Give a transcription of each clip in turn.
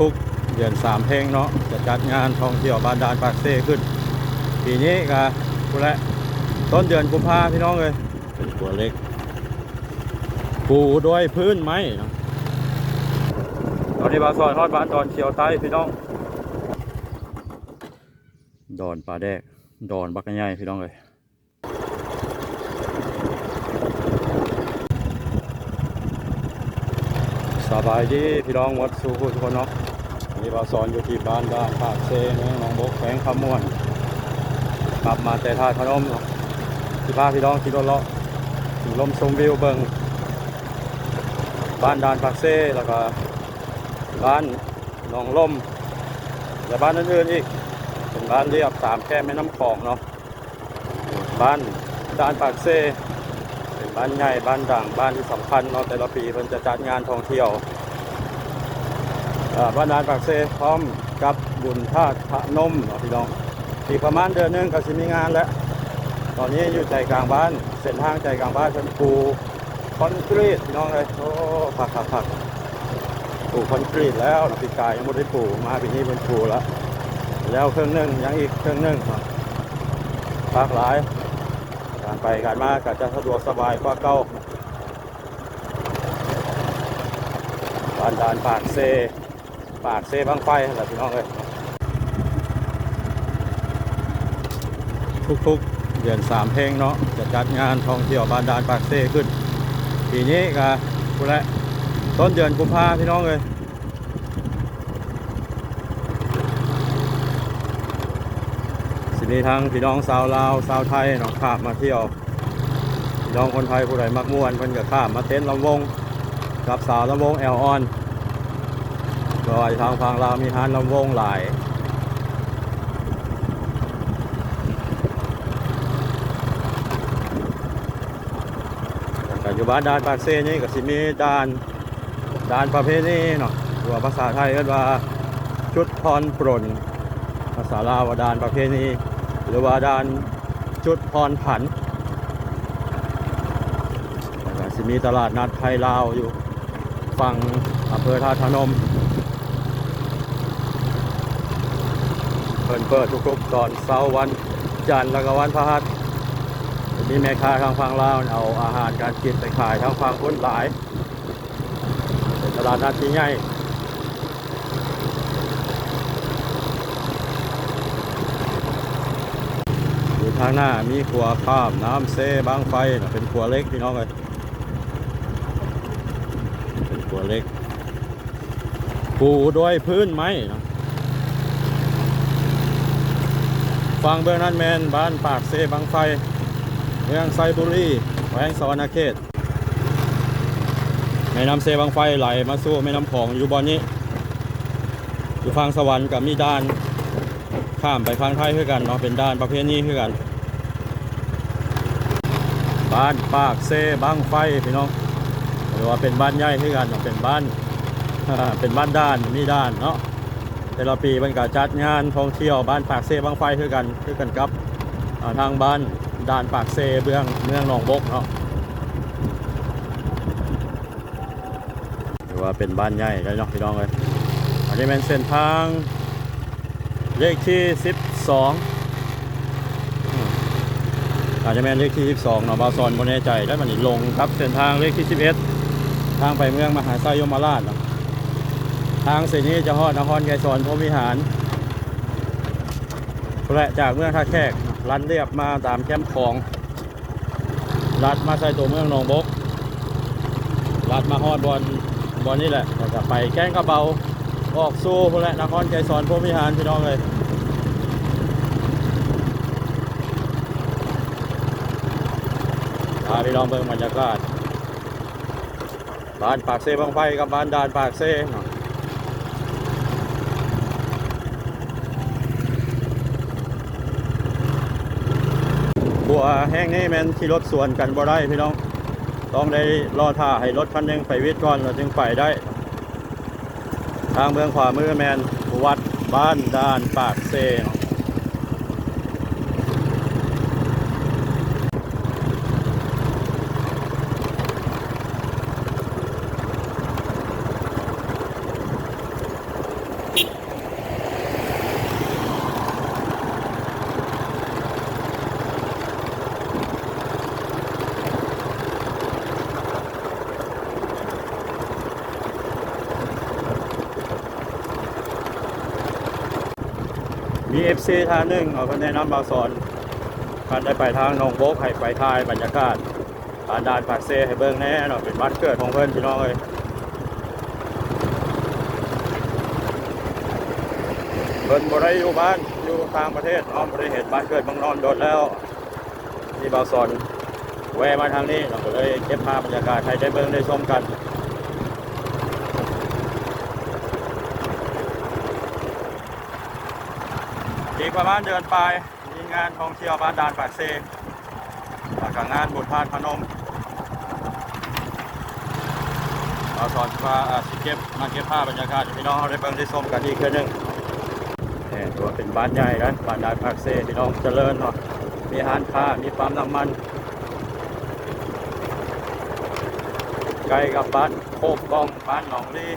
ทุกๆ เดือนสามเพลงเนาะจะจัดงานท่องเที่ยวบานดานปากเซขึ้น ปีนี้ก็กูและต้นเดือนกุมภาพี่น้องเลยเป็นตัวเล็กปูด้วยพื้นไม้เนาะตอนนี้บาซอยทอดบ้านดอนเชียวใต้พี่น้อง ดอนปลาแดก ดอนบักกะใหญ่พี่น้องเลย สบายดีพี่น้องวัดสู่ผู้ทุกคนเนาะนี่เราสอนอยู่ที่บ้านด้านปากเซเมืองหนองบกแขวงคำม่วนกลับมาแต่ท่าพนมที่พาพี่น้องขี่รถเลาะถึงลมชมวิวเบิงบ้านด้านปากเซแล้วก็บ้านหนองลมและบ้านอื่นๆอีกเป็นบ้านเรียบสามแค่แม่น้ำคลองเนาะบ้านด้านปากเซ บ้านใหญ่บ้านดังบ้านที่สำคัญเนาะแต่ละปีเพิ่นจะจัดงานท่องเที่ยวบ้านนานปากเซพร้อมกับบุญธาตุพระนมเนาะพี่น้องอีกประมาณเดือนหนึงก็สิมีงานแล้วตอนนี้อยู่ใจกลางบ้านเส้นทางใจกลางบ้านเป็นปูคอนกรีตพี่น้องเลยโอ้ผักผักผักปลูกคอนกรีตแล้วปีกายยังไม่ได้ปลูกมาปีนี้เป็นปูแล้วแล้วเครื่องหนึ่งยังอีกเครื่องหนึ่งเนาะภาคหลาย การไปการมาก็จะสะดวกสบายกว่าเก่าบ้านดานปากเซ ปากเซบางไฟแหละพี่น้องเลยทุกๆเดือนสามเพลงเนาะจะจัดงานท่องเที่ยวบ้านดานปากเซขึ้น ปีนี้ก็กูและต้นเดือนกุมภาพี่น้องเลย มีทั้งพี่น้องชาวลาวชาวไทยเนาะข้ามมาเที่ยวพี่น้องคนไทยผู้ใดมักม่วนเพิ่นก็ข้ามมาเต้นลำวง กับสาวลำวงแอลออนก็ทางฝั่งลาวมีฮานลำวงหลายปัจจุบันด่านปากเซนี่ก็สิมีด่านด่านประเภทนี้เนาะหรือว่าภาษาไทยก็ว่าชุดพรปรนภาษาลาวว่าดานประเพณี หรือว่าดานจุดพรผันแล้วก็สิมีตลาดนัดไทยลาวอยู่ฝั่งอำเภอท่าตุพนมเปิดเปิดทุกๆตอนเสาร์วันจันทร์แล้วก็วันพฤหัสจะมีแม่ค้าทางฝั่งลาวเอาอาหารการกินไปขายทางฝั่งคนหลายเป็นตลาดนัดที่ใหญ่ ทางหน้ามีขัวข้ามน้ำเซบางไฟนะเป็นขัวเล็กพี่น้องเลยเป็นขัวเล็กปูด้วยพื้นไม้นะฟังเบอร์นันแมนบ้านปากเซบางไฟ เมืองไซบุรีแขวงสวรรณเขตแม่น้ำเซบางไฟไหลมาสู้แม่น้ำของอยู่บอนนี้อยู่ฟังสวรรค์กับมีด้านข้ามไปฟังไทยคือกันเนาะเป็นด้านประเภทนี้คือกัน บ้านปากเซบางไฟพี่น้องหรือว่าเป็นบ้านใหญ่คือกันเนาะเป็นบ้านเป็นบ้านด้านมีด้านเนาะแต่ละปีมันก็จัดงานท่องเที่ยวบ้านปากเซบางไฟคือกันคือกันกับทางบ้านด่านปากเซเมืองเมืองหนองบกเนาะหรือว่าเป็นบ้านใหญ่เลยเนาะพี่น้องเลยอันนี้เป็นเส้นทางเลขที่ 12อืม อาจจะเป็นเลขที่ 12เนาะบาซอนบนแน่ใจได้มันนี่ลงครับเส้นทางเลขที่ 11 ทางไปเมืองมหาไซยมราชทางเส้นนี้จะฮอดนครไกรสอนพรมวิหารและจากเมืองท่าแขกลันเรียบมาตามแคมป์ของลัดมาใส่ตัวเมืองหนองบกลัดมาฮอดบอลบอลนี่แหละแล้วก็ไปแก้งกระเบาออกสู้พวกแหละนครไกรสอนพรมวิหารพี่น้องเลย พาพี่น้องเบิ่งบรรยากาศบ้านปากเซบางไฟกับบ้านด่านปากเซบัวแห้งนี่แมันที่รถสวนกันบ่ได้พี่น้อง ต้องได้รอท่าให้รถคันนึงไปวิทย์ก่อนเราจึงไปได้ ทางเมืองขวามือแมนวัดบ้านด่านปากเซ นาะมี FC ท่านหนึ่งเอาคนแนะนำบาวสอนการได้ไปทางหนองโบกให้ไปถ่ายบรรยากาศผ่านด่านปากเซให้เบิ่งแน่เนาะเป็นวัดเกิดของเพิ่อนพี่น้องเอ้ยเพิ่นบ่ได้อยู่บ้านอยู่ต่างประเทศเนาะบ่ได้เห็นบ้านเกิดเมืองนอนโดนแล้วที่บาวสอนแวะมาทางนี้เราก็เลยเก็บภาพบรรยากาศให้ได้เบิ่งได้ชมกัน อีกประมาณเดือนปลายมีงานท่องเที่ยวบ้านดานปากเซแล้วกับงานบุญพานพนมเราสอนว่าสิเก็บมาเก็บภาบรรยากาศพี่น้องได้เบิ่งได้ชมกันอีกเทื่อหนึงนี่ถือว่าเป็นบ้านใหญ่นะบ้านดานปากเซพี่น้องเจริญเนาะมีร้านค้ามีปั๊มน้ำมันใกล้กับบ้านโคกกองบ้านหนองลี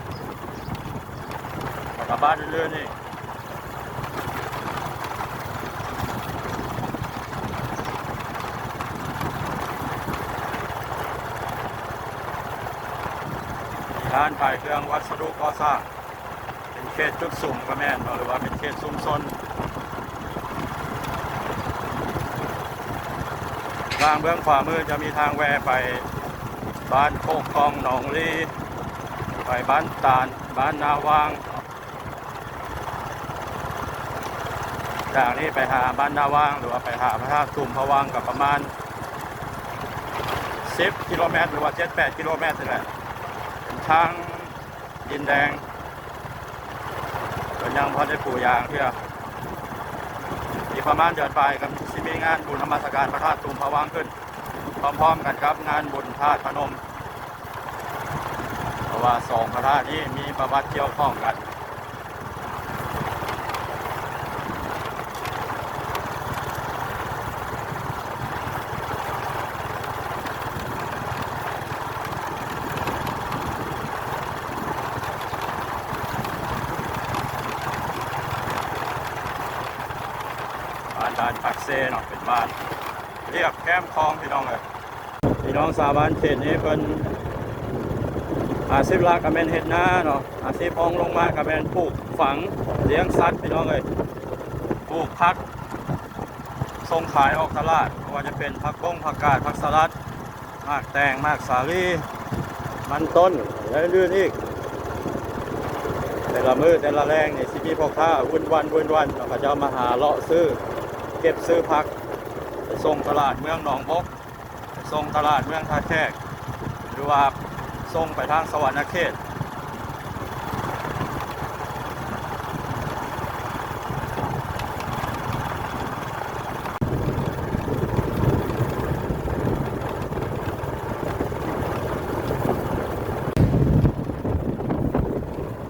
แล้วกับบ้านเรื่อยๆนี่ ร้านขายเครื่องวัสดุก่อสร้างเป็นเขตจุดสุ่มก็แม่นหรือว่าเป็นเขตซุ่มซนทางเบื้องขวามือจะมีทางแวไปบ้านโคกกองหนองลีไปบ้านตาลบ้านนาวาง จากนี้ไปหาบ้านนาวาง หรือว่าไปหาพระธาตุตุ่มพะวังกับประมาณ10กิโลเมตรหรือว่า 7-8 กิโลเมตรนี่แหละ ทางดินแดงก็ยังพอได้ปลูกยางเพื่ออีกประมาณเดือนปลายกับสิมีงานบุญธรรมสการพระธาตุตุมพะวังขึ้น พร้อมๆกันครับงานบุญธาตุพนม เพราะว่าสองพระธาตุนี้มีประวัติเกี่ยวข้องกัน บ้า นเนาะเป็นบ้านเรียบแก้มคลองพี่น้องเลยพี่น้องสาวบ้านเขตนี้เป็นอาชีพหลักกับแมนเฮ็ดนาเนาะอาชีพพองลงมากับแมนปลูกฝังเลี้ยงสัตว์พี่น้องเลยปลูกพักส่งขายออกตลาดไม่ว่าจะเป็นผักบ้งผักกาดผักสลัดมากแตงมากสาลีมันต้นและลื่นอีก แต่ละมือแต่ละแรงเนี่ยสิมีพ่อค้าวุ่นวันวุ่นวันเราจะมาหาเลาะซื้อ เก็บซื้อพัก ส่งตลาดเมืองหนองบก ส่งตลาดเมืองท่าแขกหรือว่าส่งไปทางสวรรณเขต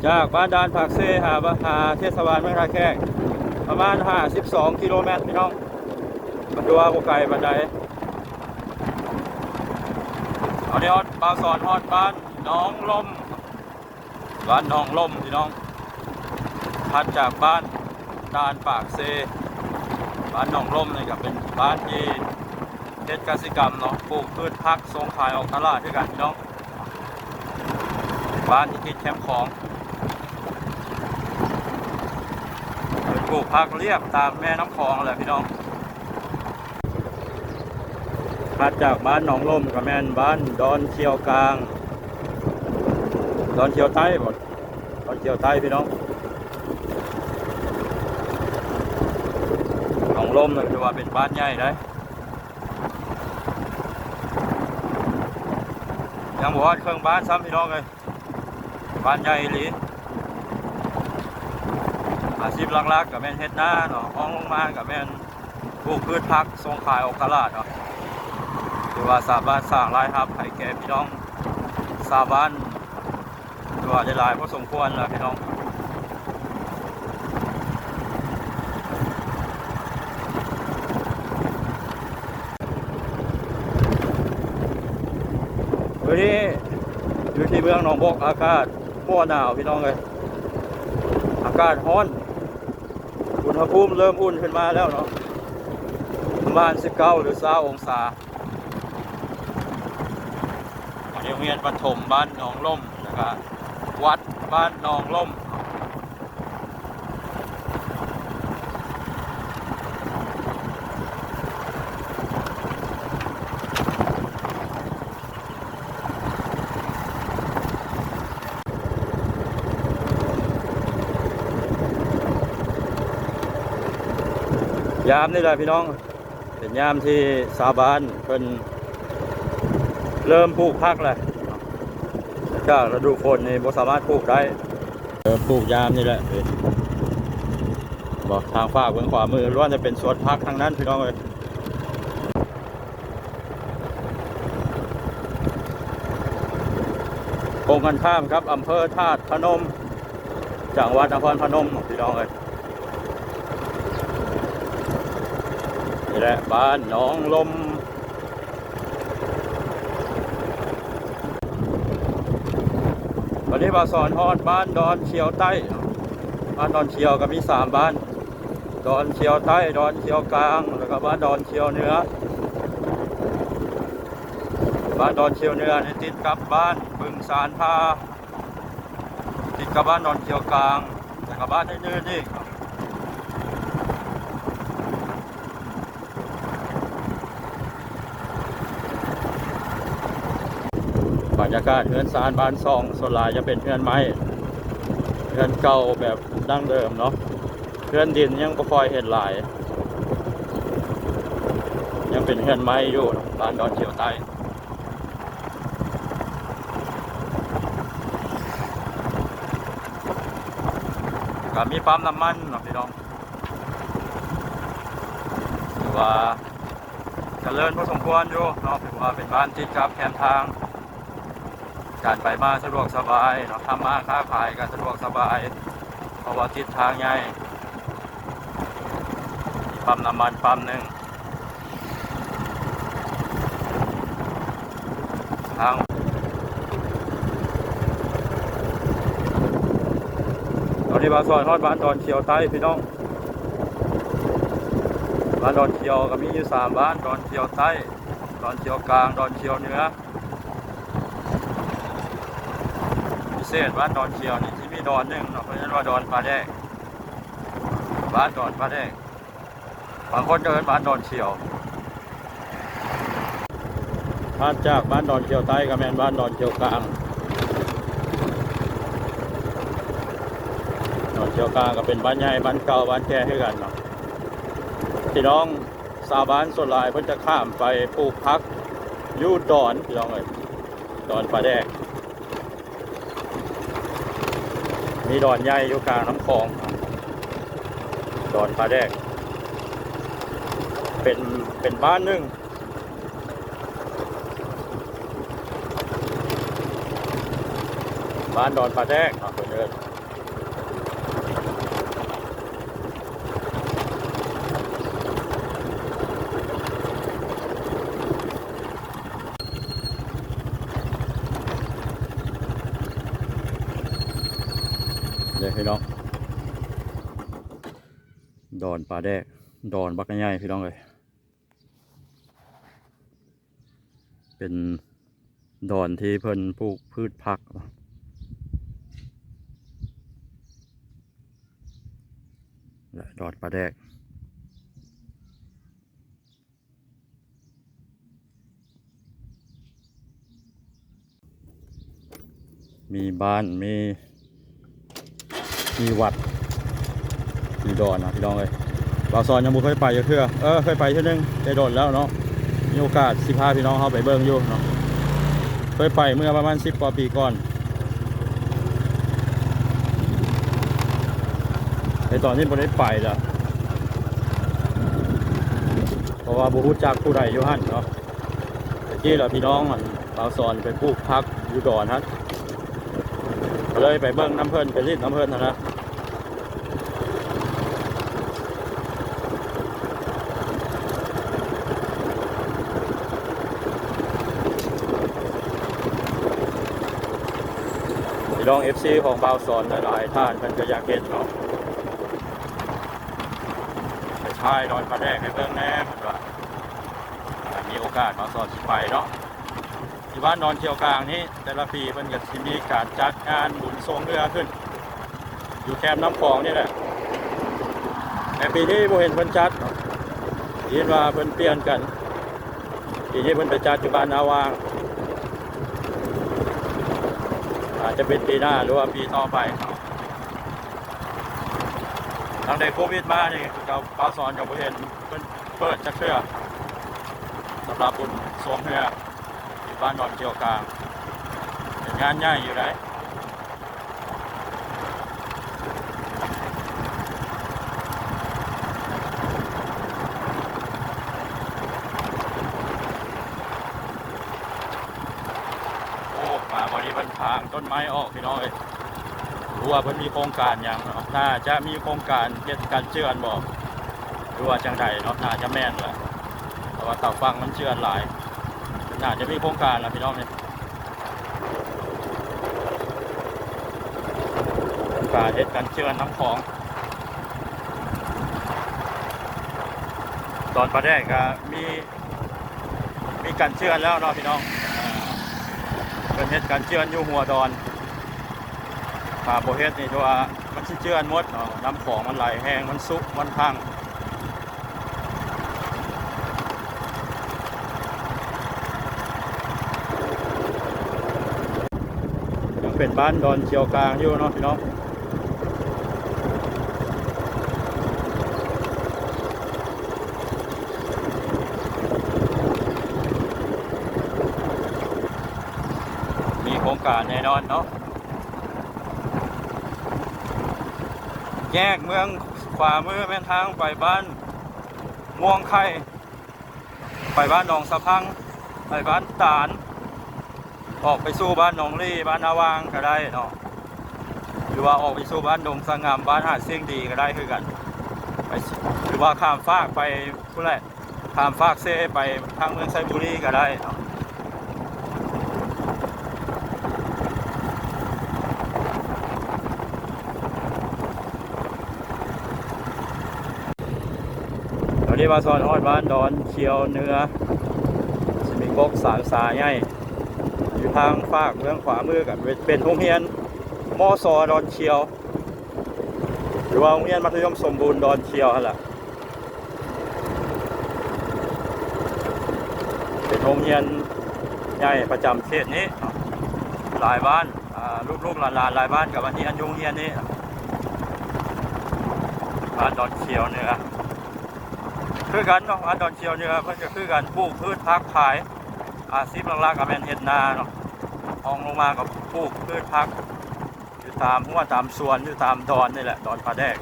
จากบ้านดานผักเซหาหาเทศบาลเมืองท่าแขก ประมาณ 52 กิโลเมตรพี่น้องมันดูว่าไกลบันไดเอาเดี๋ยวบาวสอนฮอดบ้านน้องลมบ้านน้องลมพี่น้องถัดจากบ้านดานปากเซ บ้านหนองลมนี่ก็เป็นบ้านที่เฮ็ดกสิกรรมเนาะปลูกพืชผักส่งขายออกตลาดด้วยกันพี่น้อง บ้านที่ติดแคมป์ของ ลูกผักเรียบตามแม่น้ำคลองแหละพี่น้องถัดจากบ้านหนองลมกับแม่นบ้านดอนเชียวกลาง ดอนเชียวใต้หมดดอนเชียวใต้พี่น้องหนองลมนี่คือว่าเป็นบ้านใหญ่ได้ยังบอกว่าเครื่องบ้านซ้ำพี่น้องเลยบ้านใหญ่หลีอ อาชีพหลักๆกับแม่นเฮ็ดหน้าเนาะห้องลงมากับแม่นปลูกพืชผักส่งขายออกตลาดเนาะถือว่าสามารถสร้างรายรับให้แก่พี่น้องชาวบ้านถือว่าได้หลายพอสมควรแล้วพี่น้องวันนี้อยู่ที่เมืองหนองบกอากาศมั่วหนาวพี่น้องเลยอากาศร้อน ณหภูมิเริ่มอุ่นขึ้นมาแล้วเนาะประมาณ19หรือ20องศาอันนี้โรงเรียนปฐมบ้านหนองล่มนะครับวัดบ้านหนองล่ม ยามนี่แหละพี่น้อง เป็นยามที่สาบานเพิ่นเริ่มปลูกพักแหละก็ฤดูฝนนี่บ่สามารถปลูกได้เริ่มปลูกยามนี่แหละบอกทางฝากเบื้องขวามือล้วนจะเป็นสวนพักทางนั้นพี่น้องเลยโครงกันข้ามครับอำเภอธาตุพนม จังหวัดนครพนมพี่น้องเลย นี่แหละบ้านหนองลม วันนี้มาสอนฮอดบ้านดอนเชียวใต้ บ้านดอนเชียวก็มีสามบ้าน ดอนเชียวใต้ ดอนเชียวกลาง แล้วก็บ้านดอนเชียวเหนือ บ้านดอนเชียวเหนือนี่ติดกับบ้านบึงสารพาติดกับบ้านดอนเชียวกลางแต่กับบ้านเนื้อนี่ครับบรร ยากาศเฮือนซานบ้านซองส่วนหลายจะเป็นเฮือนไม้เฮือนเก่าแบบดั้งเดิมเนาะเฮือนดินยังบ่ค่อยเห็นหลาย ยังเป็นเฮือนไม้อยู่บ้านดอนเชียวใต้ก็มีปั๊มน้ำมันเนาะพี่น้องถือว่าเจริญพอสมควรอยู่เนาะถือว่าเป็นบ้านติดกับแคมทาง การไปมาสะดวกสบายเนาะทำมาค้าขายก็สะดวกสบาย เพราะว่าติดทางใหญ่ปั๊มน้ำมันปั๊มหนึ่งทางตอนนี้มาซอยฮอดบ้านดอนเขียวใต้พี่น้องบ้านดอนเขียวก็มีอยู่สามบ้านดอนเขียวใต้ดอนเขียวกลางดอนเขียวเหนือพิ เศษบ้านดอนเขียวนี่ที่มีดอนหนึ่งเนาะเพราะฉะนั้นว่าดอนปลาแดงบ้านดอนปลาแดงบางคนเดินบ้านดอนเขียวถ้าจากบ้านดอนเขียวใต้ก็แมนบ้านดอนเขียวกลางหนอนเชียวกลางก็เป็นบ้านใหญ่บ้านเก่าบ้านแก่ให้กันเนาะพี่น้องสาวบ้านส่วนลายเพิ่นจะข้ามไปปลูกพักยูดอนพี่น้องเอ้ยดอนปลาแดก มีดอนใหญ่อยู่กลางน้ำคลองดอนปลาแดก เป็นเป็นบ้านหนึ่งบ้านดอนปลาแดกครับเพิ่อน เดี๋ยวพี่น้อง ดอนปลาแดก ดอนบักใหญ่พี่น้องเลย เป็นดอนที่เพิ่นปลูกพืชผักนาะและดอนปลาแดกมีบ้านมี มีวัดมีดอนนะพี่น้องเลยบาวซอนยังบ่เคยไปอยู่เทื่อเออเคยไปเทื่อนึงได้โดนแล้วเนาะมีโอกาสสิพาพี่น้องเขาไปเบิ่งอยู่เนาะเคยไปเมื่อประมาณสิบกว่าปีก่อนในตอนนี้บ่ได้ไปจ้ะเพราะว่าบ่รู้จักผู้ใดอยู่หันเนาะแต่ที่เราพี่น้องมันบาวซอนไปปลูกพักอยู่ดอนฮะ เลยไปเบิ่งน้ำเพลินไปรีดน้ำเพลินนะนะพี่น้อง FC ของบาวสอนหลายท่านเพิ่นก็อยากเห็นเนาะไปชายดอนปลาแดกให้เบิ่งแหน่เพิ่นว่ามีโอกาสบ่าสอนสิไปเนาะที่บ้านนอนเที่ยวกลางนี้แต่ละปีเพิ่นก็สิมีการจัดงานบุญ ทรงเรือขึ้น อยู่แคมน้ำคลองนี่แหละแต่ปีนี้บ่เห็นเพิ่นจัดเห็นว่าเพิ่นเปลี่ยนกันปีนี้เพิ่นไปจัดอยู่บ้านนาวาง อาจจะเป็นปีหน้าหรือว่าปีต่อไปทางใดโควิดมานี่เราปาสอนกับเห็นเพิ่นเปิดจะเครือสำหรับบุญสวมเรือที่บ้านดอนเกียวกลางงานใหญ่อยู่ไหนโอ้มาบริบันทางต้น ไม้ออกพี่น้องเอ้ยรู้ว่าเพิ่นมีโครงการอย่างเนาะน่าจะมีโครงการเฮ็ดการเชื่อนบอกหรือว่าจังใดเนาะน่าจะแม่นแหละเพราะว่าเต่าฟังมันเชื่อนหลายน่าจะมีโครงการล้วพี่น้องเนี่ยการเฮ็ดการเชื่อนน้ำของ ตอนประแรกก็มีมีการเชื่อนแล้วเนาะพี่น้อง เป็นเฮ็ดการเชื่อนอยู่หัวดอนป่าโบเฮ็ดนี่ตัวามันสิเชื่อนมดเนาะน้ำของมันไหลแห้งมันซุกมันพังยังเป็นบ้านดอนเชียวกลางอยู่เนาะพี่น้องมีโครง การแน่นอนเนาะแยกเมืองขวามือแม่นทางไปบ้านม่วงไข่ไปบ้านหนองสะพัง ไปบ้านตาล ออกไปสู่บ้านหนองลี่บ้านนาวางก็ได้เนาะหรือว่าออกไปสู่บ้านดงสงามบ้านหาดเสียงดีก็ได้คือกันไปหรือว่าข้ามฟากไปผู้แหละข้ามฟากเซไปทางเมืองไซบุรีก็ได้เนาะ นี้มาซอนฮอดบ้านดอนเชียวเนื้อจะมีกกสามสาใหญ่อยู่ทางฝากเมืองขวามือกับเป็นโรงเรียนมอสอดอนเชียว หรือว่าโรงเรียนมัธยมสมบูรณ์ดอนเชียวหั่นล่ะเป็นโรงเรียนใหญ่ประจำเขตนี้หลายบ้านลูกๆหลานๆหลายบ้านกับวันที่อันยุงเรียนนี้บ้านดอนเชียวเนื้อ คือกันเนาะบ้านดอนเชียวเหนือเพื่อนก็คือกันปลูกพืชพักขายอาชีพหลักๆกับแมนเฮ็ดนาเนาะอองลงมากับปลูกพืชพัก อยู่ตามหัวตามสวนอยู่ตามดอนนี่แหละดอนปลาแดก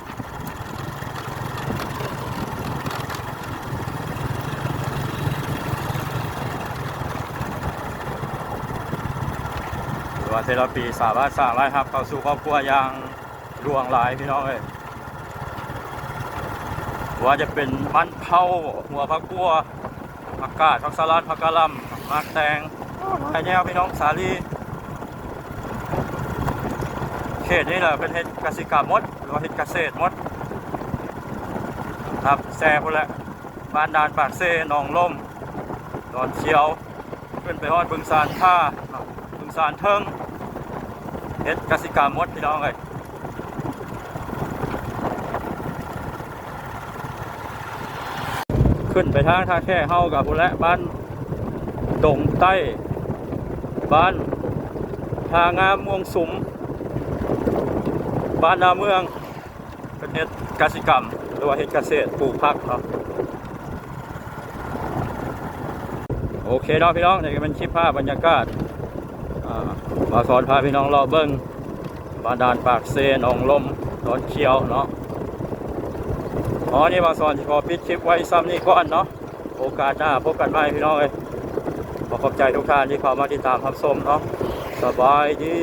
ว่าเทราปีสามารถสร้างรายรับเข้าสู่ครอบครัวอย่างหลวงหลายพี่น้องเอ้ย ว่าจะเป็นมันเผาหัวผักบัวผักกาดผักสลัดผักกะหล่ำผักแตงไข่แนวพี่น้องสาลีเขตนี้แหละเป็นเห็ดกสิกรรมมดหรือว่าเห็ดเกษตรมดครับแซ่พุ่นแหละบ้านดานปากเซหนองล่มดอนเชียวขึ้นไปฮอดบึงสารท่าบึงสารเทิงเห็ดกสิกรรมมดพี่น้องเลย ขึ้นไปทางท่าแค่เฮากับพุ่นและบ้านดงใต้บ้านทางามม่วงสุม บ้านนาเมืองเป็นเฮ็ดกสิกรรม หรือว่าเฮ็ดเกษตรปลูกผักเนาะโอเคเนาะพี่น้องนี่ก็เป็นคลิปภาพบรรยากาศมาสอนพาพี่น้องเลาเบิ้งบานดานปากเซนองลมดอนเขียวเนาะ อ๋อนี่มาสอนขอปิดคลิปไว้ซ้ำนี่ก่อนเนาะโอกาสหน้าพบกันใหม่พี่น้องเลยขอขอบใจทุกท่านที่เข้ามาติดตามรับชมเนาะสบายดี